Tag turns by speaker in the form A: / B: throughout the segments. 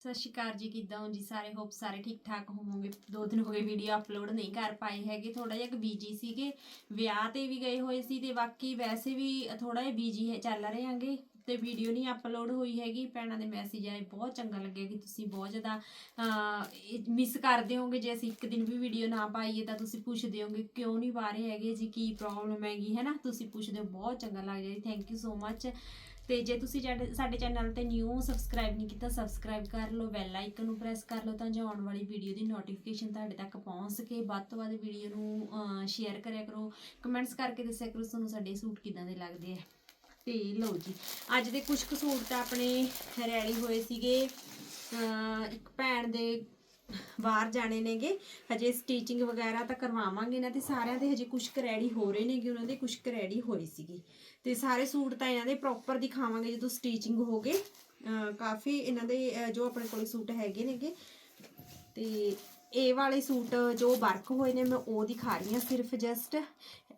A: ਸਤਿ ਸ਼੍ਰੀ ਅਕਾਲ ਜੀ, ਕਿੱਦਾਂ ਹੋ ਜੀ? ਸਾਰੇ ਹੋਪ ਸਾਰੇ ਠੀਕ ਠਾਕ ਹੋਵੋਗੇ। ਦੋ ਦਿਨ ਹੋ ਗਏ ਵੀਡੀਓ ਅਪਲੋਡ ਨਹੀਂ ਕਰ ਪਾਏ ਹੈਗੇ ਥੋੜਾ ਜਿਹਾ ਬੀਜੀ ਸੀਗੇ। ਵਿਆਹ ਤੇ ਵੀ ਗਏ ਹੋਏ ਸੀ ਤੇ ਬਾਕੀ ਵੈਸੇ ਵੀ ਥੋੜਾ ਜਿਹਾ ਬੀਜੀ ਚੱਲ ਰਹੇ ਹਾਂਗੇ ਤੇ ਵੀਡੀਓ ਨਹੀਂ ਅਪਲੋਡ ਹੋਈ ਹੈਗੀ। ਭੈਣਾਂ ਦੇ ਮੈਸੇਜ ਆਏ, ਬਹੁਤ ਚੰਗਾ ਲੱਗਿਆ ਕਿ ਤੁਸੀਂ ਬਹੁਤ ਜ਼ਿਆਦਾ ਮਿਸ ਕਰਦੇ ਹੋਗੇ ਜੇ ਅਸੀਂ ਇੱਕ ਦਿਨ ਵੀ ਵੀਡੀਓ ਨਾ ਪਾਈਏ ਤਾਂ ਤੁਸੀਂ ਪੁੱਛਦੇ ਹੋਗੇ ਕਿਉਂ ਨਹੀਂ ਪਾ ਰਹੇ ਹੈਗੇ ਜੀ, ਕੀ ਪ੍ਰੋਬਲਮ ਹੈਗੀ ਹੈ ਨਾ ਤੁਸੀਂ ਪੁੱਛਦੇ ਹੋ, ਬਹੁਤ ਚੰਗਾ ਲੱਗਦਾ ਜੀ। ਥੈਂਕ ਯੂ ਸੋ ਮੱਚ ਤੇ ਜੇ ਤੁਸੀਂ ਸਾਡੇ- ਸਾਡੇ ਚੈਨਲ ਤੇ ਨਿਊ ਸਬਸਕ੍ਰਾਈਬ ਨਹੀਂ ਕੀਤਾ ਸਬਸਕ੍ਰਾਈਬ ਕਰ ਲਓ ਬੈਲ ਆਈਕਨ ਨੂੰ ਪ੍ਰੈਸ ਕਰ ਲਓ ਤਾਂ ਜੋ ਆਉਣ ਵਾਲੀ ਵੀਡੀਓ ਦੀ ਨੋਟੀਫਿਕੇਸ਼ਨ ਤੁਹਾਡੇ ਤੱਕ ਪਹੁੰਚ ਸਕੇ। ਵੱਧ ਤੋਂ ਵੱਧ ਵੀਡੀਓ ਨੂੰ ਸ਼ੇਅਰ ਕਰਿਆ ਕਰੋ। ਕਮੈਂਟਸ ਕਰਕੇ ਦੱਸਿਆ ਕਰੋ ਤੁਹਾਨੂੰ ਸਾਡੇ ਸੂਟ ਕਿਦਾਂ ਦੇ ਲੱਗਦੇ ਆ। ਤੇ ਲਓ ਜੀ, ਅੱਜ ਦੇ ਕੁਝ ਕੁ ਸੂਟ ਤਾਂ ਆਪਣੇ ਰੈਡੀ ਹੋਏ ਸੀਗੇ। ਅਹ, ਇੱਕ ਭੈਣ ਦੇ ਬਾਹਰ ਜਾਣੇ ਨੇਗੇ, ਹਜੇ ਸਟੀਚਿੰਗ ਵਗੈਰਾ ਤਾਂ ਕਰਵਾਵਾਂਗੇ ਇਹਨਾਂ ਤੇ ਸਾਰਿਆਂ ਦੇ ਹਜੇ ਕੁਝ ਕੁ ਰੈਡੀ ਹੋ ਰਹੇ ਨੇਗੇ, ਉਹਨਾਂ ਦੇ ਕੁਝ ਕੁ ਰੈਡੀ ਹੋਏ ਸੀਗੇ। ਤੇ ਸਾਰੇ ਸੂਟ ਤਾਂ ਇਹਨਾਂ ਦੇ ਪ੍ਰੋਪਰ ਦਿਖਾਵਾਂਗੇ ਜਦੋਂ ਸਟੀਚਿੰਗ ਹੋ ਗਏ। ਕਾਫੀ ਇਹਨਾਂ ਦੇ ਜੋ ਆਪਣੇ ਕੋਲ ਸੂਟ ਹੈਗੇ ਨੇਗੇ। ਤੇ ਇਹ ਵਾਲੇ ਸੂਟ ਜੋ ਵਰਕ ਹੋਏ ਨੇ, ਮੈਂ ਉਹ ਦਿਖਾ ਰਹੀ ਹਾਂ, ਸਿਰਫ ਜਸਟ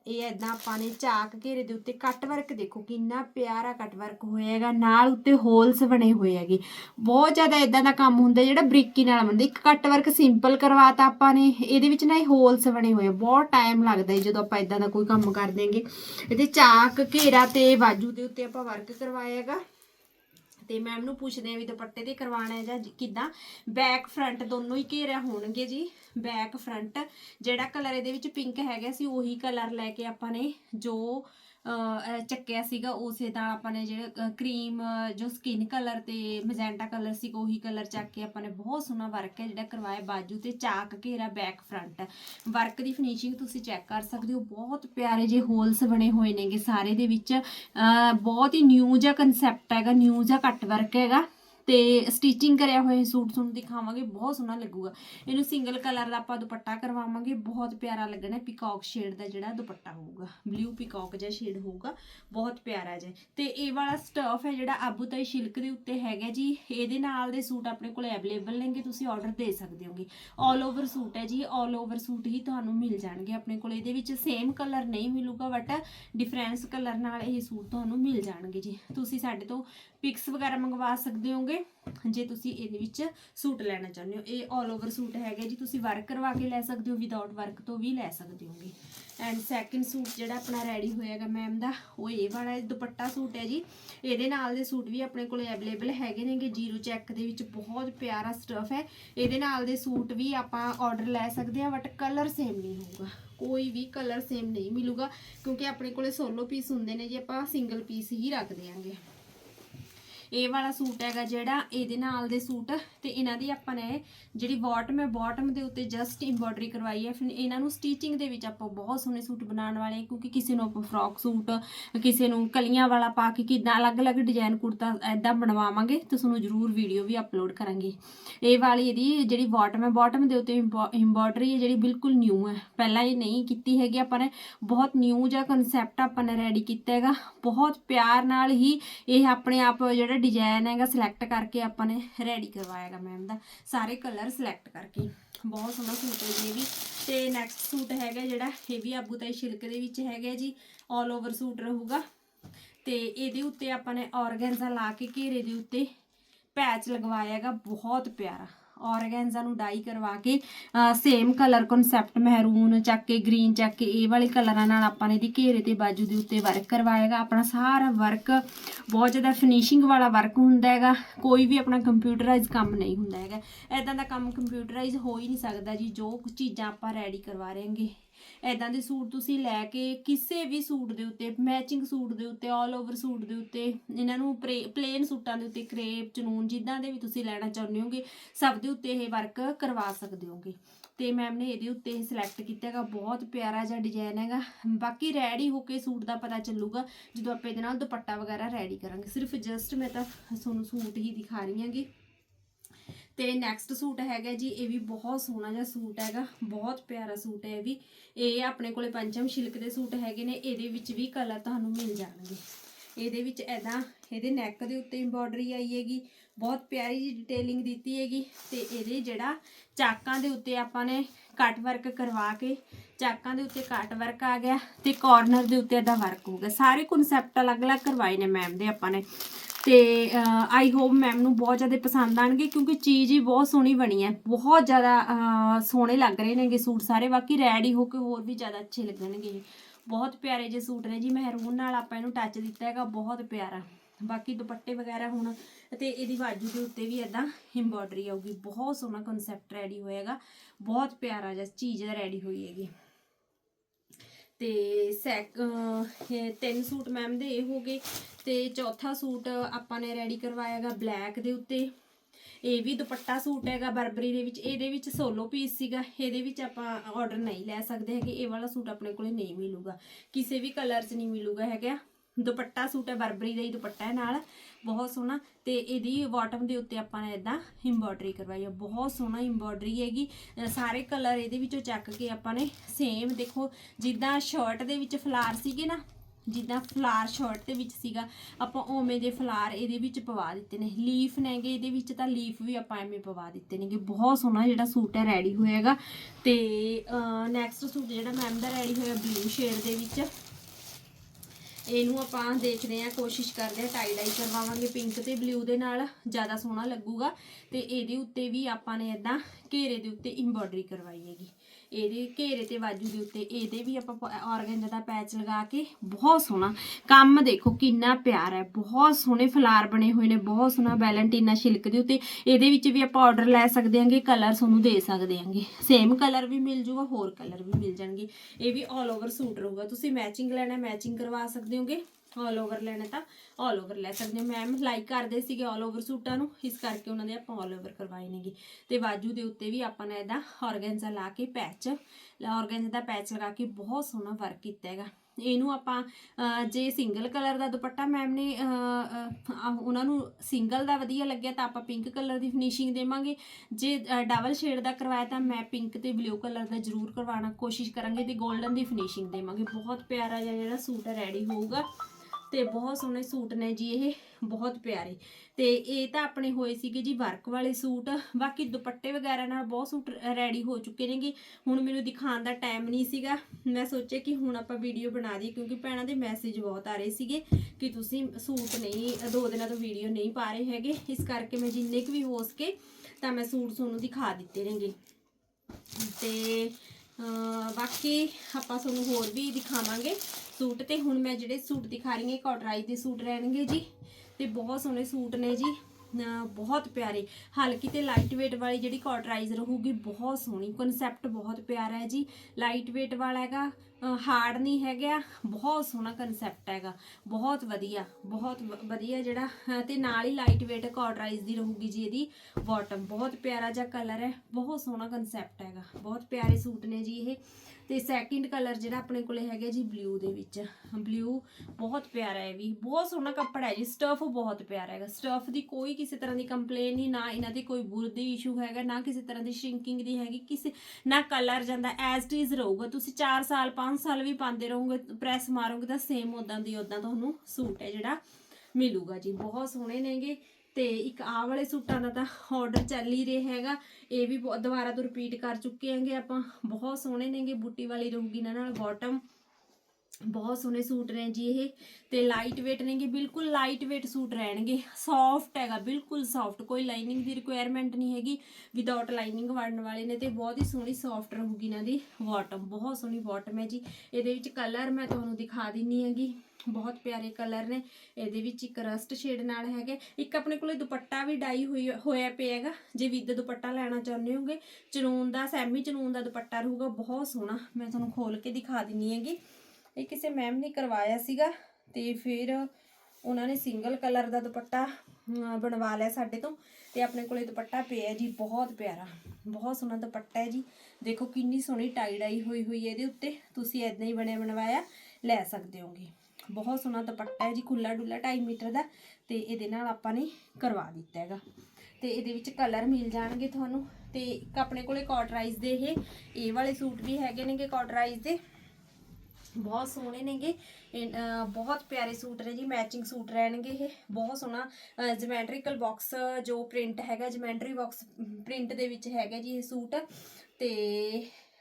A: ਇਹ ਐਦਾਂ ਆਪਾਂ ਨੇ ਚਾਕ ਘੇਰੇ ਦੇ ਉੱਤੇ ਕੱਟ ਵਰਕ ਦੇਖੋ ਕਿੰਨਾ ਪਿਆਰਾ ਕੱਟ ਵਰਕ ਹੋਇਆ ਹੈਗਾ ਨਾਲ ਉੱਤੇ ਹੋਲਸ ਬਣੇ ਹੋਏ ਹੈਗੇ। ਬਹੁਤ ਜ਼ਿਆਦਾ ਇਦਾਂ ਦਾ ਕੰਮ ਹੁੰਦਾ ਜਿਹੜਾ ਬਰੀਕੀ ਨਾਲ ਬਣਦਾ। ਇੱਕ ਕੱਟ ਵਰਕ ਸਿੰਪਲ ਕਰਵਾਤਾ ਆਪਾਂ ਨੇ, ਇਹਦੇ ਵਿੱਚ ਨਾ ਇਹ ਹੋਲਸ ਬਣੇ ਹੋਏ ਬਹੁਤ ਟਾਈਮ ਲੱਗਦਾ ਜਦੋਂ ਆਪਾਂ ਇਦਾਂ ਦਾ ਕੋਈ ਕੰਮ ਕਰ ਦੇਂਗੇ ਇਹਦੇ ਚਾਕ ਘੇਰਾ ਤੇ ਬਾਜੂ ਦੇ ਉੱਤੇ ਆਪਾਂ ਵਰਕ ਕਰਵਾਇਆ ਹੈਗਾ। ਤੇ ਮੈਮ ਨੂੰ ਪੁੱਛਦੇ ਆ ਵੀ ਦੁਪੱਟੇ ਤੇ ਕਰਵਾਉਣਾ ਹੈ ਜਾਂ ਜ- ਕਿੱਦਾਂ? ਬੈਕ ਫਰੰਟ ਦੋਨੋਂ ਹੀ ਘੇਰਿਆ ਹੋਣਗੇ ਜੀ। ਬੈਕ ਫਰੰਟ ਜਿਹੜਾ ਕਲਰ ਇਹਦੇ ਵਿੱਚ ਪਿੰਕ ਹੈਗਾ ਸੀ, ਉਹੀ ਕਲਰ ਲੈ ਕੇ ਆਪਾਂ ਨੇ ਜੋ ਚੱਕਿਆ ਸੀਗਾ, ਉਸੇ ਤਾਂ ਆਪਾਂ ਨੇ ਜਿਹੜਾ ਕਰੀਮ ਜੋ ਸਕਿਨ ਕਲਰ ਤੇ ਮੈਜੈਂਟਾ ਕਲਰ ਸੀ, ਉਹੀ ਕਲਰ ਚੱਕ ਕੇ ਆਪਾਂ ਨੇ ਬਹੁਤ ਸੋਹਣਾ ਵਰਕ ਹੈ, ਜਿਹੜਾ ਕਰਵਾਇਆ ਬਾਜੂ ਤੇ ਚਾਕ ਘੇਰਾ ਬੈਕ ਫਰੰਟ ਵਰਕ ਦੀ ਫਿਨਿਸ਼ਿੰਗ ਤੁਸੀਂ ਚੈੱਕ ਕਰ ਸਕਦੇ ਹੋ, ਬਹੁਤ ਪਿਆਰੇ ਜਿਹੇ ਹੋਲਸ ਬਣੇ ਹੋਏ ਨੇਗੇ ਸਾਰੇ ਦੇ ਵਿੱਚ। ਬਹੁਤ ਹੀ ਨਿਊ ਜਿਹਾ ਕਨਸੈਪਟ ਹੈਗਾ ਨਿਊ ਜਿਹਾ ਕੱਟ ਵਰਕ ਹੈਗਾ। ਤੇ ਸਟਿਚਿੰਗ ਕਰਿਆ ਹੋਇਆ ਸੂਟ ਤੁਹਾਨੂੰ ਦਿਖਾਵਾਂਗੇ, ਬਹੁਤ ਸੋਹਣਾ ਲੱਗੂਗਾ। ਇਹਨੂੰ ਸਿੰਗਲ ਕਲਰ ਦਾ ਆਪਾਂ ਦੁਪੱਟਾ ਕਰਵਾਵਾਂਗੇ, ਬਹੁਤ ਪਿਆਰਾ ਲੱਗਣਾ ਪਿਕੌਕ ਸ਼ੇਡ ਦਾ ਜਿਹੜਾ ਦੁਪੱਟਾ ਹੋਊਗਾ। ਬਲੂ ਪਿਕੌਕ ਜਿਹਾ ਸ਼ੇਡ ਹੋਊਗਾ, ਬਹੁਤ ਪਿਆਰਾ ਜਿਹਾ। ਤੇ ਇਹ ਵਾਲਾ ਸਟਫ ਹੈ ਜਿਹੜਾ ਆਬੂਤਾਈ ਸ਼ਿਲਕ ਦੇ ਉੱਤੇ ਹੈਗਾ ਜੀ, ਇਹਦੇ ਨਾਲ ਦੇ ਸੂਟ ਆਪਣੇ ਕੋਲ ਅਵੇਲੇਬਲ ਨੇਗੇ, ਤੁਸੀਂ ਆਰਡਰ ਦੇ ਸਕਦੇ ਹੋਗੇ। ਆਲ ਓਵਰ ਸੂਟ ਹੈ ਜੀ ਆਲ ਓਵਰ ਸੂਟ ਹੀ ਤੁਹਾਨੂੰ ਮਿਲ ਜਾਣਗੇ ਆਪਣੇ ਕੋਲ। ਇਹਦੇ ਵਿੱਚ ਸੇਮ ਕਲਰ ਨਹੀਂ ਮਿਲੂਗਾ ਬਟ ਡਿਫਰੈਂਸ ਕਲਰ ਨਾਲ ਇਹ ਸੂਟ ਤੁਹਾਨੂੰ ਮਿਲ ਜਾਣਗੇ ਜੀ। ਤੁਸੀਂ ਸਾਡੇ ਤੋਂ ਪਿਕਸ ਵਗੈਰਾ ਮੰਗਵਾ ਸਕਦੇ ਹੋਗੇ ਜੇ ਤੁਸੀਂ ਇਹਦੇ ਵਿੱਚ ਸੂਟ ਲੈਣਾ ਚਾਹੁੰਦੇ ਹੋ। ਇਹ ਆਲ ਓਵਰ ਸੂਟ ਹੈਗਾ ਜੀ, ਤੁਸੀਂ ਵਰਕ ਕਰਵਾ ਕੇ ਲੈ ਸਕਦੇ ਹੋ ਵਿਦਆਊਟ ਵਰਕ ਤੋਂ ਵੀ ਲੈ ਸਕਦੇ ਹੋਗੇ। ਐਂਡ ਸੈਕਿੰਡ ਸੂਟ ਜਿਹੜਾ ਆਪਣਾ ਰੈਡੀ ਹੋਏਗਾ ਮੈਮ ਦਾ, ਉਹ ਇਹ ਵਾਲਾ ਦੁਪੱਟਾ ਸੂਟ ਹੈ ਜੀ। ਇਹਦੇ ਨਾਲ ਦੇ ਸੂਟ ਵੀ ਆਪਣੇ ਕੋਲ ਅਵੇਲੇਬਲ ਹੈਗੇ ਨੇਗੇ। ਜੀਰੋ ਚੈੱਕ ਦੇ ਵਿੱਚ ਬਹੁਤ ਪਿਆਰਾ ਸਟਫ ਹੈ। ਇਹਦੇ ਨਾਲ ਦੇ ਸੂਟ ਵੀ ਆਪਾਂ ਆਰਡਰ ਲੈ ਸਕਦੇ ਹਾਂ ਬਟ ਕਲਰ ਸੇਮ ਨਹੀਂ ਹੋਊਗਾ। ਕੋਈ ਵੀ ਕਲਰ ਸੇਮ ਨਹੀਂ ਮਿਲੂਗਾ, ਕਿਉਂਕਿ ਆਪਣੇ ਕੋਲੇ ਸੋਲੋ ਪੀਸ ਹੁੰਦੇ ਨੇ ਜੀ, ਆਪਾਂ ਸਿੰਗਲ ਪੀਸ ਹੀ ਰੱਖ ਦਿਆਂਗੇ। ਇਹ ਵਾਲਾ ਸੂਟ ਹੈਗਾ ਜਿਹੜਾ ਇਹਦੇ ਨਾਲ ਦੇ ਸੂਟ ਤੇ ਇਹਨਾਂ ਦੀ ਆਪਾਂ ਨੇ ਜਿਹੜੀ ਬਾਟਮ ਹੈ ਬਾਟਮ ਦੇ ਉੱਤੇ ਜਸਟ ਇੰਬੋਡਰੀ ਕਰਵਾਈ ਹੈ। ਫਿਰ ਇਹਨਾਂ ਨੂੰ ਸਟੀਚਿੰਗ ਦੇ ਵਿੱਚ ਆਪਾਂ ਬਹੁਤ ਸੋਹਣੇ ਸੂਟ ਬਣਾਉਣ ਵਾਲੇ ਕਿਉਂਕਿ ਕਿਸੇ ਨੂੰ ਆਪਾਂ ਫਰੋਕ ਸੂਟ, ਕਿਸੇ ਨੂੰ ਕਲੀਆਂ ਵਾਲਾ ਪਾ ਕੇ ਕਿਦਾਂ ਅਲੱਗ-ਅਲੱਗ ਡਿਜ਼ਾਈਨ ਕੁੜਤਾ ਐਦਾਂ ਬਣਵਾਵਾਂਗੇ ਤੇ ਤੁਹਾਨੂੰ ਜ਼ਰੂਰ ਵੀਡੀਓ ਵੀ ਅਪਲੋਡ ਕਰਾਂਗੇ। ਇਹ ਵਾਲੀ ਇਹਦੀ ਜਿਹੜੀ ਬਾਟਮ ਹੈ ਬਾਟਮ ਦੇ ਉੱਤੇ ਇੰਬੋਡਰੀ ਹੈ, ਜਿਹੜੀ ਬਿਲਕੁਲ ਨਿਊ ਹੈ। ਪਹਿਲਾਂ ਇਹ ਨਹੀਂ ਕੀਤੀ ਹੈਗੀ ਆਪਾਂ ਨੇ, ਬਹੁਤ ਨਿਊ ਜਿਹਾ ਕਨਸੈਪਟ ਆਪਾਂ ਨੇ ਰੈਡੀ ਕੀਤਾ ਹੈਗਾ। ਬਹੁਤ ਪਿਆਰ ਨਾਲ ਹੀ ਇਹ ਆਪਣੇ ਆਪ ਜਿਹੜਾ ਡਿਜ਼ਾਈਨ ਹੈਗਾ ਸਿਲੈਕਟ ਕਰਕੇ ਆਪਾਂ ਨੇ ਰੈਡੀ ਕਰਵਾਇਆ ਹੈਗਾ ਮੈਮ ਦਾ। ਸਾਰੇ ਕਲਰ ਸਿਲੈਕਟ ਕਰਕੇ। ਬਹੁਤ ਸੋਹਣਾ ਸੂਟ ਹੈ ਜੀ ਇਹ ਵੀ। ਤੇ ਨੈਕਸਟ ਸੂਟ ਹੈਗਾ ਜਿਹੜਾ, ਇਹ ਵੀ ਆਬੂ ਸ਼ਿਲਕ ਦੇ ਵਿੱਚ ਹੈਗਾ ਜੀ। ਆਲ ਓਵਰ ਸੂਟ ਰਹੂਗਾ। ਤੇ ਇਹਦੇ ਉੱਤੇ ਆਪਾਂ ਨੇ ਔਰਗੈਂਜ਼ਾ ਲਾ ਕੇ ਘੇਰੇ ਦੇ ਉੱਤੇ ਪੈਚ ਲਗਵਾਇਆ ਹੈਗਾ। ਬਹੁਤ ਪਿਆਰਾ। ਔਰਗੈਂਜ਼ਾ ਨੂੰ ਡਾਈ ਕਰਵਾ ਕੇ ਸੇਮ ਕਲਰ ਕਨਸੈਪਟ ਮਹਿਰੂਨ ਚੱਕ ਕੇ ਗ੍ਰੀਨ ਚੱਕ ਕੇ, ਇਹ ਵਾਲੇ ਕਲਰਾਂ ਨਾਲ ਆਪਾਂ ਨੇ ਇਹਦੀ ਘੇਰੇ ਤੇ ਬਾਜੂ ਦੇ ਉੱਤੇ ਵਰਕ ਕਰਵਾਇਆ ਹੈਗਾ ਆਪਣਾ ਸਾਰਾ ਵਰਕ ਬਹੁਤ ਜ਼ਿਆਦਾ ਫਿਨਿਸ਼ਿੰਗ ਵਾਲਾ ਵਰਕ ਹੁੰਦਾ ਹੈਗਾ। ਕੋਈ ਵੀ ਆਪਣਾ ਕੰਪਿਊਟਰਾਈਜ਼ ਕੰਮ ਨਹੀਂ ਹੁੰਦਾ ਹੈਗਾ। ਐਦਾਂ ਦਾ ਕੰਮ ਕੰਪਿਊਟਰਾਈਜ਼ ਹੋ ਹੀ ਨਹੀਂ ਸਕਦਾ ਜੀ। ਜੋ ਕੁ ਚੀਜ਼ਾਂ ਆਪਾਂ ਰੈਡੀ ਕਰਵਾ ਰਹੇਗੇ ਐਦਾਂ ਦੇ ਸੂਟ ਤੁਸੀਂ ਲੈ ਕੇ ਕਿਸੇ ਵੀ ਸੂਟ ਦੇ ਉੱਤੇ ਮੈਚਿੰਗ ਸੂਟ ਦੇ ਉੱਤੇ ਆਲ ਓਵਰ ਸੂਟ ਦੇ ਉੱਤੇ, ਇਹਨਾਂ ਨੂੰ ਪਲੇਨ ਸੂਟਾਂ ਦੇ ਉੱਤੇ ਕਰੇਪ ਚਨੂਨ, ਜਿੱਦਾਂ ਦੇ ਵੀ ਤੁਸੀਂ ਲੈਣਾ ਚਾਹੁੰਦੇ ਹੋਗੇ, ਸਭ ਦੇ ਉੱਤੇ ਇਹ ਵਰਕ ਕਰਵਾ ਸਕਦੇ ਹੋਗੇ। ਤੇ ਮੈਮ ਨੇ ਇਹਦੇ ਉੱਤੇ ਇਹ ਸਿਲੈਕਟ ਕੀਤਾ ਹੈਗਾ, ਬਹੁਤ ਪਿਆਰਾ ਜਿਹਾ ਡਿਜ਼ਾਈਨ ਹੈਗਾ। ਬਾਕੀ ਰੈਡੀ ਹੋ ਕੇ ਸੂਟ ਦਾ ਪਤਾ ਚੱਲੂਗਾ, ਜਦੋਂ ਆਪਾਂ ਇਹਦੇ ਨਾਲ ਦੁਪੱਟਾ ਵਗੈਰਾ ਰੈਡੀ ਕਰਾਂਗੇ। ਸਿਰਫ ਜਸਟ ਮੈਂ ਤਾਂ ਤੁਹਾਨੂੰ ਸੂਟ ਹੀ ਦਿਖਾ ਰਹੀ ਹਾਂਗੀ। ਤੇ ਨੈਕਸਟ ਸੂਟ ਹੈਗਾ ਜੀ, ਇਹ ਵੀ ਬਹੁਤ ਸੋਹਣਾ ਜਿਹਾ ਸੂਟ ਹੈਗਾ, ਬਹੁਤ ਪਿਆਰਾ ਸੂਟ ਹੈ ਇਹ ਵੀ। ਇਹ ਆਪਣੇ ਕੋਲੇ ਪੰਚਮ ਸ਼ਿਲਕ ਦੇ ਸੂਟ ਹੈਗੇ ਨੇ, ਇਹਦੇ ਵਿੱਚ ਵੀ ਕਲਰ ਤੁਹਾਨੂੰ ਮਿਲ ਜਾਣਗੇ। ਇਹਦੇ ਵਿੱਚ ਐਦਾਂ ਇਹਦੇ ਨੈਕ ਦੇ ਉੱਤੇ ਐਮਬੋਡਰੀ ਆਈ ਹੈਗੀ, ਬਹੁਤ ਪਿਆਰੀ ਜੀ ਡਿਟੇਲਿੰਗ ਦਿੱਤੀ ਹੈਗੀ। ਤੇ ਇਹਦੇ ਜਿਹੜਾ ਚਾਕਾਂ ਦੇ ਉੱਤੇ ਆਪਾਂ ਨੇ ਕੱਟ ਵਰਕ ਕਰਵਾ ਕੇ, ਚਾਕਾਂ ਦੇ ਉੱਤੇ ਕੱਟ ਵਰਕ ਆ ਗਿਆ ਤੇ ਕਾਰਨਰ ਦੇ ਉੱਤੇ ਇਹਦਾ ਵਰਕ ਹੋ ਗਿਆ। ਸਾਰੇ ਕਨਸੈਪਟ ਅਲੱਗ-ਅਲੱਗ ਕਰਵਾਏ ਨੇ ਮੈਮ ਦੇ ਆਪਾਂ ਨੇ। ਤੇ ਆਈ ਹੋਪ ਮੈਮ ਨੂੰ ਬਹੁਤ ਜ਼ਿਆਦਾ ਪਸੰਦ ਆਣਗੇ ਕਿਉਂਕਿ ਚੀਜ਼ ਹੀ ਬਹੁਤ ਸੋਹਣੀ ਬਣੀ ਹੈ। ਬਹੁਤ ਜ਼ਿਆਦਾ ਸੋਹਣੇ ਲੱਗ ਰਹੇ ਨੇਗੇ ਸੂਟ ਸਾਰੇ, ਬਾਕੀ ਰੈਡੀ ਹੋ ਕੇ ਹੋਰ ਵੀ ਜ਼ਿਆਦਾ ਅੱਛੇ ਲੱਗਣਗੇ ਇਹ। ਬਹੁਤ ਪਿਆਰੇ ਜਿਹੇ ਸੂਟ ਨੇ ਜੀ, ਮਹਿਰੂਨ ਨਾਲ ਆਪਾਂ ਇਹਨੂੰ ਟੱਚ ਦਿੱਤਾ ਹੈਗਾ, ਬਹੁਤ ਪਿਆਰਾ। ਬਾਕੀ ਦੁਪੱਟੇ ਵਗੈਰਾ ਹੁਣ, ਤੇ ਇਹਦੀ ਬਾਜੂ ਦੇ ਉੱਤੇ ਵੀ ਇਦਾਂ ਹਿੰਬੋਡਰੀ ਆਊਗੀ। ਬਹੁਤ ਸੋਹਣਾ ਕਨਸੈਪਟ ਰੈਡੀ ਹੋਏਗਾ ਬਹੁਤ ਪਿਆਰਾ ਜਿਹਾ ਚੀਜ਼ ਰੈਡੀ ਹੋਈ ਹੈਗੀ। ਤੇ ਸੈਕ ਤਿੰਨ ਸੂਟ ਮੈਮ ਦੇ ਇਹ ਹੋ ਗਏ। ਤੇ ਚੌਥਾ ਸੂਟ ਆਪਾਂ ਨੇ ਰੈਡੀ ਕਰਵਾਇਆਗਾ ਬਲੈਕ ਦੇ ਉੱਤੇ। ਇਹ ਵੀ ਦੁਪੱਟਾ ਸੂਟ ਹੈਗਾ ਬਰਬਰੀ ਦੇ ਵਿੱਚ। ਇਹਦੇ ਵਿੱਚ ਸੋਲੋ ਪੀਸ ਸੀਗਾ। ਇਹਦੇ ਵਿੱਚ ਆਪਾਂ ਆਰਡਰ ਨਹੀਂ ਲੈ ਸਕਦੇ ਹੈਗੇ। ਇਹ ਵਾਲਾ ਸੂਟ ਆਪਣੇ ਕੋਲੇ ਨਹੀਂ ਮਿਲੂਗਾ। ਕਿਸੇ ਵੀ ਕਲਰ 'ਚ ਨਹੀਂ ਮਿਲੂਗਾ ਹੈਗਾ। ਦੁਪੱਟਾ ਸੂਟ ਹੈ ਬਰਬਰੀ ਦਾ ਹੀ ਦੁਪੱਟਾ ਹੈ ਨਾਲ। ਬਹੁਤ ਸੋਹਣਾ ਤੇ ਇਹਦੀ ਬਾਟਮ ਦੇ ਉੱਤੇ ਆਪਾਂ ਨੇ ਇਦਾਂ ਹਿੰਬੋਡਰੀ ਕਰਵਾਈ ਹੈ ਬਹੁਤ ਸੋਹਣਾ ਹਿੰਬੋਡਰੀ ਹੈਗੀ। ਸਾਰੇ ਕਲਰ ਇਹਦੇ ਵਿੱਚੋਂ ਚੱਕ ਕੇ ਆਪਾਂ ਨੇ ਸੇਮ ਦੇਖੋ, ਜਿੱਦਾਂ ਸ਼ਰਟ ਦੇ ਵਿੱਚ ਫਲਾਰ ਸੀਗੇ ਨਾ, ਜਿੱਦਾਂ ਫਲਾਰ ਸ਼ਰਟ ਦੇ ਵਿੱਚ ਸੀਗਾ, ਆਪਾਂ ਓਵੇਂ ਦੇ ਫਲਾਰ ਇਹਦੇ ਵਿੱਚ ਪਵਾ ਦਿੱਤੇ ਨੇ। ਲੀਫ ਨੇਗੇ ਇਹਦੇ ਵਿੱਚ ਤਾਂ ਲੀਫ ਵੀ ਆਪਾਂ ਐਵੇਂ ਪਵਾ ਦਿੱਤੇ ਨੇਗੇ। ਬਹੁਤ ਸੋਹਣਾ ਜਿਹੜਾ ਸੂਟ ਹੈ ਰੈਡੀ ਹੋਏਗਾ ਤੇ ਨੈਕਸਟ ਸੂਟ ਜਿਹੜਾ ਮੈਮ ਦਾ ਰੈਡੀ ਹੋਇਆ ਬਲੂ ਸ਼ੇਡ ਦੇ ਵਿੱਚ। ਇਹਨੂੰ ਆਪਾਂ ਦੇਖਦੇ ਹਾਂ, ਕੋਸ਼ਿਸ਼ ਕਰਦੇ ਹਾਂ ਟਾਈ ਡਾਈ ਕਰਵਾਵਾਂਗੇ ਪਿੰਕ ਤੇ ਬਲੂ ਦੇ ਨਾਲ, ਜ਼ਿਆਦਾ ਸੋਹਣਾ ਲੱਗੂਗਾ ਤੇ ਇਹਦੇ ਉੱਤੇ ਵੀ ਆਪਾਂ ਨੇ ਇਦਾਂ ਘੇਰੇ ਦੇ ਉੱਤੇ ਐਮਬੋਡਰੀ ਕਰਵਾਈ ਹੈਗੀ। ਇਹਦੇ ਘੇਰੇ ਤੇ ਬਾਜੂ ਦੇ ਉੱਤੇ ਇਹਦੇ ਵੀ ਆਪਾਂ ਆਰਗੈਂਜਾ ਦਾ ਪੈਚ ਲਗਾ ਕੇ ਬਹੁਤ ਸੋਹਣਾ ਕੰਮ ਦੇਖੋ ਕਿੰਨਾ ਪਿਆਰ ਹੈ, ਬਹੁਤ ਸੋਹਣੇ ਫਲਾਰ ਬਣੇ ਹੋਏ ਨੇ, ਬਹੁਤ ਸੋਹਣਾ ਵੈਲੈਂਟੀਨਾ ਸ਼ਿਲਕ ਦੇ ਉੱਤੇ, ਇਹਦੇ ਵਿੱਚ ਵੀ ਆਪਾਂ ਆਰਡਰ ਲੈ ਸਕਦੇ ਹਾਂਗੇ ਕਲਰ ਤੁਹਾਨੂੰ ਦੇ ਸਕਦੇ ਹਾਂਗੇ ਸੇਮ ਕਲਰ ਵੀ ਮਿਲ ਜੂਗਾ, ਹੋਰ ਕਲਰ ਵੀ ਮਿਲ ਜਾਣਗੇ, ਇਹ ਵੀ ਆਲ ਓਵਰ ਸੂਟ ਰਹੂਗਾ, ਤੁਸੀਂ ਮੈਚਿੰਗ ਲੈਣਾ ਮੈਚਿੰਗ ਕਰਵਾ ਸਕਦੇ ਹੋਗੇ। ਆਲ ਓਵਰ ਲੈਣਾ ਤਾਂ ਆਲ ਓਵਰ ਲੈ ਸਕਦੇ ਹੋ। ਮੈਮ ਲਾਈਕ ਕਰਦੇ ਸੀਗੇ ਆਲ ਓਵਰ ਸੂਟਾਂ ਨੂੰ, ਇਸ ਕਰਕੇ ਉਹਨਾਂ ਦੇ ਆਪਾਂ ਆਲ ਓਵਰ ਕਰਵਾਏ ਨੇਗੇ। ਤੇ ਬਾਜੂ ਦੇ ਉੱਤੇ ਵੀ ਆਪਾਂ ਨੇ ਇਹਦਾ ਆਰਗੈਂਜ਼ਾ ਲਾ ਕੇ ਪੈਚ ਆਰਗੈਂਜ਼ਾ ਦਾ ਪੈਚ ਲਗਾ ਕੇ ਬਹੁਤ ਸੋਹਣਾ ਵਰਕ ਕੀਤਾ ਹੈਗਾ। ਇਹਨੂੰ ਆਪਾਂ ਜੇ ਸਿੰਗਲ ਕਲਰ ਦਾ ਦੁਪੱਟਾ ਮੈਮ ਨੇ ਉਹਨਾਂ ਨੂੰ ਸਿੰਗਲ ਦਾ ਵਧੀਆ ਲੱਗਿਆ ਤਾਂ ਆਪਾਂ ਪਿੰਕ ਕਲਰ ਦੀ ਫਿਨਿਸ਼ਿੰਗ ਦੇਵਾਂਗੇ। ਜੇ ਡਬਲ ਸ਼ੇਡ ਦਾ ਕਰਵਾਇਆ ਤਾਂ ਮੈਂ ਪਿੰਕ ਤੇ ਬਲੂ ਕਲਰ ਦਾ ਜ਼ਰੂਰ ਕਰਵਾਉਣਾ, ਕੋਸ਼ਿਸ਼ ਕਰਾਂਗੇ ਤੇ 골ਡਨ ਦੀ ਫਿਨਿਸ਼ਿੰਗ ਦੇਵਾਂਗੇ। ਬਹੁਤ ਪਿਆਰਾ ਜਿਹਾ ਜਿਹੜਾ ਸੂਟ ਰੈਡੀ ਹੋਊਗਾ। ਤੇ ਬਹੁਤ ਸੋਹਣੇ ਸੂਟ ਨੇ ਜੀ ਇਹ, ਬਹੁਤ ਪਿਆਰੇ। ਤੇ ਇਹ ਤਾਂ ਆਪਣੇ ਹੋਏ ਸੀਗੇ ਜੀ ਵਰਕ ਵਾਲੇ ਸੂਟ, ਬਾਕੀ ਦੁਪੱਟੇ ਵਗੈਰਾ ਨਾਲ ਬਹੁਤ ਸੂਟ ਰੈਡੀ ਹੋ ਚੁੱਕੇ ਨੇਗੇ। ਹੁਣ ਮੈਨੂੰ ਦਿਖਾਉਣ ਦਾ ਟਾਈਮ ਨਹੀਂ ਸੀਗਾ। ਮੈਂ ਸੋਚਿਆ ਕਿ ਹੁਣ ਆਪਾਂ ਵੀਡੀਓ ਬਣਾ ਦਈਏ, ਕਿਉਂਕਿ ਭੈਣਾਂ ਦੇ ਮੈਸੇਜ ਬਹੁਤ ਆ ਰਹੇ ਸੀਗੇ ਕਿ ਤੁਸੀਂ ਸੂਟ ਨਹੀਂ, ਦੋ ਦਿਨਾਂ ਤੋਂ ਵੀਡੀਓ ਨਹੀਂ ਪਾ ਰਹੇ ਹੈਗੇ। ਇਸ ਕਰਕੇ ਮੈਂ ਜਿੰਨੇ ਕੁ ਵੀ ਹੋ ਸਕੇ ਤਾਂ ਮੈਂ ਸੂਟ ਤੁਹਾਨੂੰ ਦਿਖਾ ਦਿੱਤੇ ਨੇਗੇ। ਤੇ ਬਾਕੀ ਆਪਾਂ ਤੁਹਾਨੂੰ ਹੋਰ ਵੀ ਦਿਖਾਵਾਂਗੇ। ਸੂਟ ਤੇ ਹੁਣ ਮੈਂ ਜਿਹੜੇ ਸੂਟ ਦਿਖਾ ਰਹੀ ਹਾਂ ਕਾਟਰਾਈਜ਼ ਦੇ ਸੂਟ ਰਹਿਣਗੇ ਜੀ। ਤੇ ਬਹੁਤ ਸੋਹਣੇ ਸੂਟ ਨੇ ਜੀ। ਬਹੁਤ ਪਿਆਰੇ। ਹਲਕੀ ਤੇ ਲਾਈਟ weight ਵਾਲੀ ਜਿਹੜੀ ਕਾਟਰਾਈਜ਼ ਰਹੂਗੀ ਬਹੁਤ ਸੋਹਣੀ। ਕਨਸੈਪਟ ਬਹੁਤ ਪਿਆਰਾ ਹੈ ਜੀ। ਲਾਈਟ weight ਵਾਲਾ ਹੈਗਾ ਹਾਰਡ ਨਹੀਂ ਹੈਗਾ। ਬਹੁਤ ਸੋਹਣਾ ਕਨਸੈਪਟ ਹੈਗਾ। ਬਹੁਤ ਵਧੀਆ, ਬਹੁਤ ਵ- ਵਧੀਆ ਜਿਹੜਾ, ਅਹ, ਤੇ ਨਾਲ ਹੀ ਲਾਈਟ weight ਕਾਟਰਾਈਜ਼ ਦੀ ਰਹੂਗੀ ਜੀ ਇਹਦੀ। ਬਾਟਮ ਬਹੁਤ ਪਿਆਰਾ ਜਿਹਾ ਕਲਰ ਹੈ। ਬਹੁਤ ਸੋਹਣਾ ਕਨਸੈਪਟ ਹੈਗਾ। ਬਹੁਤ ਪਿਆਰੇ ਸੂਟ ਨੇ ਜੀ ਇਹ। ਤੇ ਸੈਕਿੰਡ ਕਲਰ ਜਿਹੜਾ ਆਪਣੇ ਕੋਲੇ ਹੈਗਾ ਜੀ ਬਲੂ ਦੇ ਵਿੱਚ। ਬਲੂ ਬਹੁਤ ਪਿਆਰਾ ਹੈ ਵੀ, ਬਹੁਤ ਸੋਹਣਾ ਕੱਪੜਾ ਹੈ ਜੀ ਸਟਫ ਬਹੁਤ ਪਿਆਰਾ ਹੈਗਾ। ਸਟਫ ਦੀ ਕੋਈ ਕਿਸੇ ਤਰ੍ਹਾਂ ਦੀ ਕੰਪਲੇਨ ਨਹੀਂ, ਨਾ ਇਹਨਾਂ ਦੇ ਕੋਈ ਬੁਰ ਦੀ ਇਸ਼ੂ ਹੈਗਾ, ਨਾ ਕਿਸੇ ਤਰ੍ਹਾਂ ਦੀ ਸ਼ਿੰਕਿੰਗ ਦੀ ਹੈਗੀ, ਕਿਸੇ, ਨਾ ਕਲਰ ਜਾਂਦਾ ਐਜ਼ ਇਟ ਇਜ਼ ਰਹੂਗਾ। ਤੁਸੀਂ 4 ਸਾਲ 5 ਸਾਲ ਵੀ ਪਾਉਂਦੇ ਰਹੋਗੇ ਪ੍ਰੈਸ ਮਾਰੋਗੇ ਤਾਂ ਸੇਮ ਉਦਾਂ ਦੀ ਉਦਾਂ ਤੁਹਾਨੂੰ ਸੂਟ ਹੈ ਜਿਹੜਾ ਮਿਲੂਗਾ ਜੀ। ਬਹੁਤ ਸੋਹਣੇ ਨੇਗੇ। ਤੇ ਇੱਕ ਆਹ ਵਾਲੇ ਸੂਟਾਂ ਦਾ ਤਾਂ ਆਰਡਰ ਚੱਲ ਹੀ ਰਿਹਾ ਹੈਗਾ। ਇਹ ਵੀ ਬਹੁਤ- ਦੁਬਾਰਾ ਤੋਂ ਰਿਪੀਟ ਕਰ ਚੁੱਕੇ ਹਾਂਗੇ ਆਪਾਂ। ਬਹੁਤ ਸੋਹਣੇ ਨੇਗੇ, ਬੂਟੀ ਵਾਲੀ ਰਹੂਗੀ ਇਹਨਾਂ ਨਾਲ ਬਾਟਮ ਬਹੁਤ ਸੋਹਣੇ ਸੂਟ ਨੇ ਜੀ ਇਹ ਤੇ ਲਾਈਟ weight ਨੇਗੇ, ਬਿਲਕੁਲ ਲਾਈਟ weight ਸੂਟ ਰਹਿਣਗੇ। ਸੌਫਟ ਹੈਗਾ, ਬਿਲਕੁਲ ਸੌਫਟ ਕੋਈ ਲਾਈਨਿੰਗ ਦੀ ਰਿਕੁਆਇਰਮੈਂਟ ਨਹੀਂ ਹੈਗੀ। ਵਿਦਆਊਟ ਲਾਈਨਿੰਗ ਵੜਨ ਵਾਲੇ ਨੇ ਤੇ ਬਹੁਤ ਹੀ ਸੋਹਣੀ ਸੌਫਟ ਰਹੂਗੀ ਇਹਨਾਂ ਦੀ ਬਾਟਮ ਬਹੁਤ ਸੋਹਣੀ ਬਾਟਮ ਹੈ ਜੀ। ਇਹਦੇ ਵਿੱਚ ਕਲਰ ਮੈਂ ਤੁਹਾਨੂੰ ਦਿਖਾ ਦਿੰਨੀ ਹੈਗੀ। ਬਹੁਤ ਪਿਆਰੇ ਕਲਰ ਨੇ। ਇਹਦੇ ਵਿੱਚ ਇੱਕ ਰਸਟ ਸ਼ੇਡ ਨਾਲ ਹੈਗੇ। ਇੱਕ ਆਪਣੇ ਕੋਲੇ ਦੁਪੱਟਾ ਵੀ ਡਾਈ ਹੋਈ, ਹੋਇਆ ਪਿਆ ਹੈਗਾ। ਜੇ ਵਿਦ ਦੁਪੱਟਾ ਲੈਣਾ ਚਾਹੁੰਦੇ ਹੋਗੇ ਚਨੂਨ ਦਾ ਸੈਮੀ ਚਨੂਨ ਦਾ ਦੁਪੱਟਾ ਰਹੂਗਾ। ਬਹੁਤ ਸੋਹਣਾ, ਮੈਂ ਤੁਹਾਨੂੰ ਖੋਲ ਕੇ ਦਿਖਾ ਦਿੰਨੀ ਹੈਗੀ। ਇਹ ਕਿਸੇ ਮੈਮ ਨੇ ਕਰਵਾਇਆ ਸੀਗਾ ਤੇ ਫਿਰ ਉਹਨਾਂ ਨੇ ਸਿੰਗਲ ਕਲਰ ਦਾ ਦੁਪੱਟਾ ਬਣਵਾ ਲਿਆ ਸਾਡੇ ਤੋਂ ਤੇ ਆਪਣੇ ਕੋਲੇ ਦੁਪੱਟਾ ਪਿਆ ਜੀ, ਬਹੁਤ ਪਿਆਰਾ, ਬਹੁਤ ਸੋਹਣਾ ਦੁਪੱਟਾ ਹੈ ਜੀ। ਦੇਖੋ ਕਿੰਨੀ ਸੋਹਣੀ ਟਾਈ ਡਾਈ ਹੋਈ ਹੋਈ ਹੈ ਇਹਦੇ ਉੱਤੇ, ਤੁਸੀਂ ਇਦਾਂ ਹੀ ਬਣਿਆ ਬਣਵਾਇਆ ਲੈ ਸਕਦੇ ਹੋਗੇ। ਬਹੁਤ ਸੋਹਣਾ ਦੁਪੱਟਾ ਹੈ ਜੀ ਖੁੱਲਾ ਡੁੱਲਾ 2.5 ਮੀਟਰ ਦਾ ਤੇ ਇਹਦੇ ਨਾਲ ਆਪਾਂ ਨੇ ਕਰਵਾ ਦਿੱਤਾ ਹੈਗਾ। ਤੇ ਇਹਦੇ ਵਿੱਚ ਕਲਰ ਮਿਲ ਜਾਣਗੇ ਤੁਹਾਨੂੰ ਤੇ ਇੱਕ ਆਪਣੇ ਕੋਲੇ ਕਾਟਰਾਈਜ਼ ਦੇ ਇਹ ਇਹ ਵਾਲੇ ਸੂਟ ਵੀ ਹੈਗੇ ਨੇਗੇ ਕਾਟਰਾਈਜ਼ ਦੇ। ਬਹੁਤ ਸੋਹਣੇ ਨੇਗੇ। ਇਹ, ਬਹੁਤ ਪਿਆਰੇ ਸੂਟ ਨੇ ਜੀ ਮੈਚਿੰਗ ਸੂਟ ਰਹਿਣਗੇ ਇਹ। ਬਹੁਤ ਸੋਹਣਾ ਜਮੈਂਟਰੀਕਲ ਬਾਕਸ ਜੋ ਪ੍ਰਿੰਟ ਹੈਗਾ ਜਮੈਂਟਰੀ ਬਾਕਸ ਪ੍ਰਿੰਟ ਦੇ ਵਿੱਚ ਹੈਗਾ ਜੀ ਇਹ ਸੂਟ। ਤੇ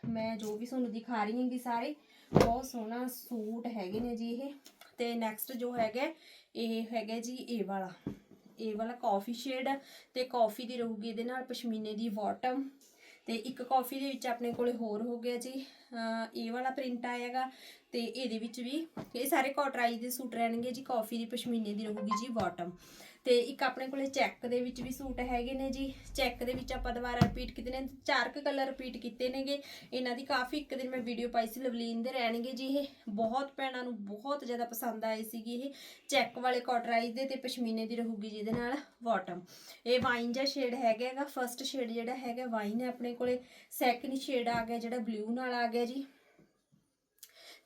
A: ਮੈਂ ਜੋ ਵੀ ਤੁਹਾਨੂੰ ਦਿਖਾ ਰਹੀ ਹਾਂਗੀ ਸਾਰੇ ਬਹੁਤ ਸੋਹਣਾ ਸੂਟ ਹੈਗੇ ਨੇ ਜੀ ਇਹ। ਤੇ ਨੈਕਸਟ ਜੋ ਹੈਗਾ ਇਹ ਹੈਗਾ ਜੀ ਇਹ ਵਾਲਾ। ਇਹ ਵਾਲਾ ਕਾਫੀ ਸ਼ੇਡ ਤੇ ਕਾਫੀ ਦੀ ਰਹੂਗੀ ਇਹਦੇ ਨਾਲ ਪਸ਼ਮੀਨੇ ਦੀ ਬਾਟਮ ਤੇ ਇੱਕ ਕਾਫੀ ਦੇ ਵਿੱਚ ਆਪਣੇ ਕੋਲੇ ਹੋਰ ਹੋ ਗਿਆ ਜੀ। ਇਹ ਵਾਲਾ ਪ੍ਰਿੰਟ ਆਏਗਾ ਤੇ ਇਹਦੇ ਵਿੱਚ ਵੀ ਇਹ ਸਾਰੇ ਕੋਟਰਾਈ ਦੇ ਸੂਟ ਰਹਿਣਗੇ ਜੀ। ਕਾਫੀ ਦੀ ਪਸ਼ਮੀਨੇ ਦੀ ਰਹੂਗੀ ਜੀ ਬਾਟਮ ਤੇ ਇੱਕ ਆਪਣੇ ਕੋਲੇ ਚੈੱਕ ਦੇ ਵਿੱਚ ਵੀ ਸੂਟ ਹੈਗੇ ਨੇ ਜੀ। ਚੈੱਕ ਦੇ ਵਿੱਚ ਆਪਾਂ ਦੁਬਾਰਾ ਰਿਪੀਟ ਕੀਤੇ ਨੇ। ਚਾਰ ਕੁ ਕਲਰ ਰਿਪੀਟ ਕੀਤੇ ਨੇਗੇ। ਇਹਨਾਂ ਦੀ ਕਾਫੀ ਇੱਕ ਦਿਨ ਮੈਂ ਵੀਡੀਓ ਪਾਈ ਸੀ, ਲਵਲੀਨ ਦੇ ਰਹਿਣਗੇ ਜੀ ਇਹ। ਬਹੁਤ ਭੈਣਾਂ ਨੂੰ ਬਹੁਤ ਜ਼ਿਆਦਾ ਪਸੰਦ ਆਏ ਸੀਗੇ ਇਹ। ਚੈੱਕ ਵਾਲੇ ਕੋਟਰਾਈਜ਼ ਦੇ ਤੇ ਪਸ਼ਮੀਨੇ ਦੀ ਰਹੂਗੀ ਜਿਹਦੇ ਨਾਲ ਬਾਟਮ ਇਹ ਵਾਈਨ ਜਿਹਾ ਸ਼ੇਡ ਹੈਗਾ ਹੈਗਾ। ਫਰਸਟ ਸ਼ੇਡ ਜਿਹੜਾ ਹੈਗਾ ਵਾਈਨ ਹੈ ਆਪਣੇ ਕੋਲੇ। ਸੈਕਿੰਡ ਸ਼ੇਡ ਆ ਗਿਆ ਜਿਹੜਾ ਬਲੂ ਨਾਲ ਆ ਗਿਆ ਜੀ।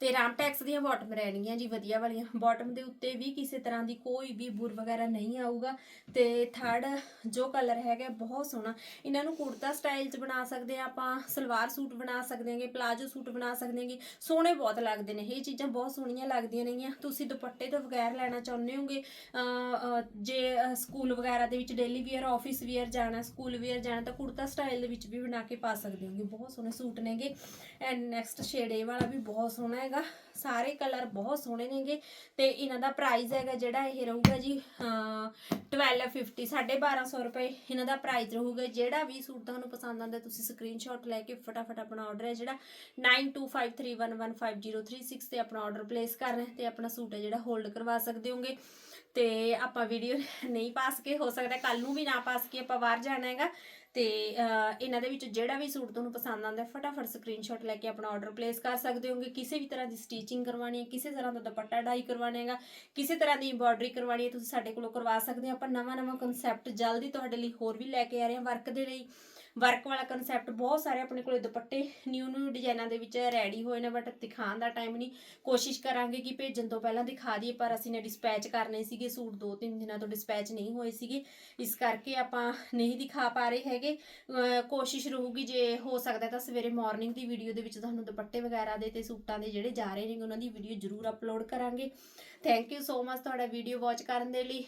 A: ਤੇ ਰਾਮਟੈਕਸ ਦੀਆਂ ਬਾਟਮ ਰਹਿਣਗੀਆਂ ਜੀ, ਵਧੀਆ ਵਾਲੀਆਂ। ਬਾਟਮ ਦੇ ਉੱਤੇ ਵੀ ਕਿਸੇ ਤਰ੍ਹਾਂ ਦੀ ਕੋਈ ਵੀ ਬੁਰ ਵਗੈਰਾ ਨਹੀਂ ਆਊਗਾ। ਤੇ ਥਰਡ ਜੋ ਕਲਰ ਹੈਗਾ, ਬਹੁਤ ਸੋਹਣਾ। ਇਹਨਾਂ ਨੂੰ ਕੁੜਤਾ ਸਟਾਈਲ 'ਚ ਬਣਾ ਸਕਦੇ ਆ ਆਪਾਂ, ਸਲਵਾਰ ਸੂਟ ਬਣਾ ਸਕਦੇ ਹਾਂਗੇ ਪਲਾਜੋ ਸੂਟ ਬਣਾ ਸਕਦੇ ਹਾਂਗੇ। ਸੋਹਣੇ ਬਹੁਤ ਲੱਗਦੇ ਨੇ, ਇਹ ਚੀਜ਼ਾਂ ਬਹੁਤ ਸੋਹਣੀਆਂ ਲੱਗਦੀਆਂ ਨੇਗੀਆਂ। ਤੁਸੀਂ ਦੁਪੱਟੇ ਤੋਂ ਬਗੈਰ ਲੈਣਾ ਚਾਹੁੰਦੇ ਹੋਗੇ ਜੇ ਸਕੂਲ ਵਗੈਰਾ ਦੇ ਵਿੱਚ ਡੇਲੀ ਵੇਅਰ ਆਫਿਸ ਵੇਅਰ ਜਾਣਾ ਸਕੂਲ ਵੇਅਰ ਜਾਣਾ, ਤਾਂ ਕੁੜਤਾ ਸਟਾਈਲ ਦੇ ਵਿੱਚ ਵੀ ਬਣਾ ਕੇ ਪਾ ਸਕਦੇ ਹੋਗੇ ਬਹੁਤ ਸੋਹਣੇ ਸੂਟ ਨੇਗੇ। ਐਂਡ ਨੈਕਸਟ ਸ਼ੇਡ ਇਹ ਵਾਲਾ ਵੀ ਬਹੁਤ ਸੋਹਣਾ ਹੈਗਾ। ਸਾਰੇ ਕਲਰ ਬਹੁਤ ਸੋਹਣੇ ਨੇਗੇ ਤੇ ਇਹਨਾਂ ਦਾ ਪ੍ਰਾਈਸ ਹੈਗਾ ਜਿਹੜਾ ਇਹ ਰਹੂਗਾ ਜੀ ਅਹ, 1250 1250 ਰੁਪਏ ਇਹਨਾਂ ਦਾ ਪ੍ਰਾਈਸ ਰਹੂਗਾ। ਜਿਹੜਾ ਵੀ ਸੂਟ ਤੁਹਾਨੂੰ ਪਸੰਦ ਆਉਂਦਾ ਤੁਸੀਂ ਸਕਰੀਨਸ਼ਾਟ ਲੈ ਕੇ ਫਟਾਫਟ ਆਪਣਾ ਆਰਡਰ ਹੈ ਜਿਹੜਾ 9253115036 ਤੇ ਆਪਣਾ ਆਰਡਰ ਪਲੇਸ ਕਰਨਾ ਹੈ ਤੇ ਆਪਣਾ ਸੂਟ ਹੈ ਜਿਹੜਾ ਹੋਲਡ ਕਰਵਾ ਸਕਦੇ ਹੋਗੇ। ਤੇ ਆਪਾਂ ਵੀਡੀਓ ਨਹੀਂ ਪਾ ਸਕੇ ਹੋ ਸਕਦਾ ਕੱਲ ਨੂੰ ਵੀ ਨਾ ਪਾ ਸਕੇ ਆਪਾਂ ਬਾਹਰ ਜਾਣਾ ਹੈਗਾ। ਤੇ ਇਹਨਾਂ ਦੇ ਵਿੱਚ ਜਿਹੜਾ ਵੀ ਸੂਟ ਤੁਹਾਨੂੰ ਪਸੰਦ ਆਉਂਦਾ ਫਟਾਫਟ ਸਕਰੀਨਸ਼ਾਟ ਲੈ ਕੇ ਆਪਣਾ ਆਰਡਰ ਪਲੇਸ ਕਰ ਸਕਦੇ ਹੋਗੇ। ਕਿਸੇ ਵੀ ਤਰ੍ਹਾਂ ਦੀ ਸਟੀਚਿੰਗ ਕਰਵਾਉਣੀ ਹੈ, ਕਿਸੇ ਤਰ੍ਹਾਂ ਦਾ ਦੁਪੱਟਾ ਡਾਈ ਕਰਵਾਉਣਾ ਹੈਗਾ, ਕਿਸੇ ਤਰ੍ਹਾਂ ਦੀ ਐਮਬ੍ਰੋਇਡਰੀ ਕਰਵਾਉਣੀ ਹੈ, ਤੁਸੀਂ ਸਾਡੇ ਕੋਲੋਂ ਕਰਵਾ ਸਕਦੇ ਹੋ। ਆਪਾਂ ਨਵਾਂ ਨਵਾਂ ਕਨਸੈਪਟ ਜਲਦੀ ਤੁਹਾਡੇ ਲਈ ਹੋਰ ਵੀ ਲੈ ਕੇ ਆ ਰਹੇ ਹਾਂ ਵਰਕ ਦੇ ਲਈ। ਵਰਕ ਵਾਲਾ ਕਨਸੈਪਟ ਬਹੁਤ ਸਾਰੇ ਆਪਣੇ ਕੋਲੇ ਦੁਪੱਟੇ ਨਿਊ ਨਿਊ ਡਿਜ਼ਾਈਨਾਂ ਦੇ ਵਿੱਚ ਰੈਡੀ ਹੋਏ ਨੇ ਬਟ ਦਿਖਾਉਣ ਦਾ ਟਾਈਮ ਨਹੀਂ। ਕੋਸ਼ਿਸ਼ ਕਰਾਂਗੇ ਕਿ ਭੇਜਣ ਤੋਂ ਪਹਿਲਾਂ ਦਿਖਾ ਦਈਏ, ਪਰ ਅਸੀਂ ਨੇ ਡਿਸਪੈਚ ਕਰਨੇ ਸੀਗੇ, ਸੂਟ ਦੋ ਤਿੰਨ ਦਿਨਾਂ ਤੋਂ ਡਿਸਪੈਚ ਨਹੀਂ ਹੋਏ ਸੀਗੇ। ਇਸ ਕਰਕੇ ਆਪਾਂ ਨਹੀਂ ਦਿਖਾ ਪਾ ਰਹੇ ਹੈਗੇ। ਕੋਸ਼ਿਸ਼ ਰਹੂਗੀ ਜੇ ਹੋ ਸਕਦਾ ਤਾਂ ਸਵੇਰੇ ਮਾਰਨਿੰਗ ਦੀ ਵੀਡੀਓ ਦੇ ਵਿੱਚ ਤੁਹਾਨੂੰ ਦੁਪੱਟੇ ਵਗੈਰਾ ਦੇ ਤੇ ਸੂਟਾਂ ਦੇ ਜਿਹੜੇ ਜਾ ਰਹੇ ਨੇ, ਉਹਨਾਂ ਦੀ ਵੀਡੀਓ ਜ਼ਰੂਰ ਅਪਲੋਡ ਕਰਾਂਗੇ। ਥੈਂਕ ਯੂ ਸੋ ਮਚ ਤੁਹਾਡਾ ਵੀਡੀਓ ਵਾਚ ਕਰਨ ਦੇ ਲਈ।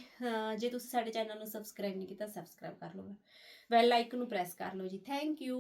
A: ਜੇ ਤੁਸੀਂ ਸਾਡੇ ਚੈਨਲ ਨੂੰ ਸਬਸਕ੍ਰਾਈਬ ਨਹੀਂ ਕੀਤਾ ਸਬਸਕ੍ਰਾਈਬ ਕਰ ਲਓ। ਬੈਲ ਆਈਕਨ ਨੂੰ ਪ੍ਰੈਸ ਕਰ ਲਓ ਜੀ। Thank you